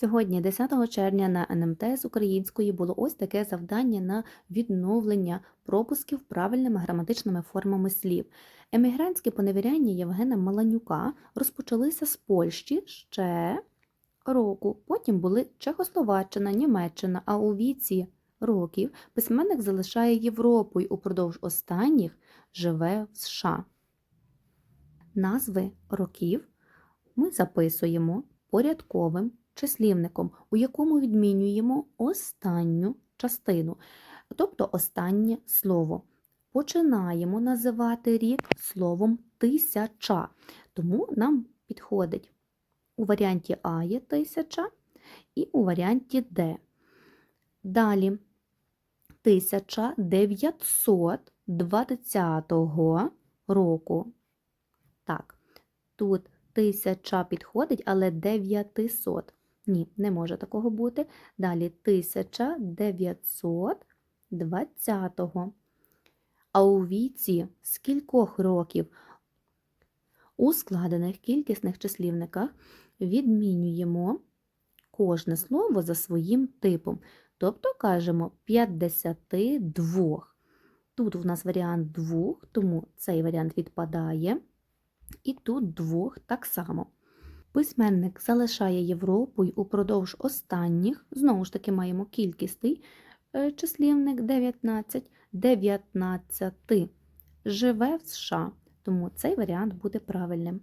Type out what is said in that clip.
Сьогодні, 10 червня, на НМТ з української було ось таке завдання на відновлення пропусків правильними граматичними формами слів. Емігрантські поневіряння Євгена Маланюка розпочалися з Польщі ще року. Потім були Чехословаччина, Німеччина, а у віці років письменник залишає Європу і упродовж останніх живе в США. Назви років ми записуємо порядковим числівником, у якому відмінюємо останню частину, тобто останнє слово. Починаємо називати рік словом тисяча, тому нам підходить у варіанті А є тисяча і у варіанті Д. Далі 1920 року. Так, тут тисяча підходить, але 900. Ні, не може такого бути. Далі 1920. А у віці з кількох років у складених кількісних числівниках відмінюємо кожне слово за своїм типом. Тобто кажемо 52. Тут у нас варіант двох, тому цей варіант відпадає. І тут двох так само. Письменник залишає Європу й упродовж останніх, знову ж таки, маємо кількісний е, числівник 19, 19 живе в США, тому цей варіант буде правильним.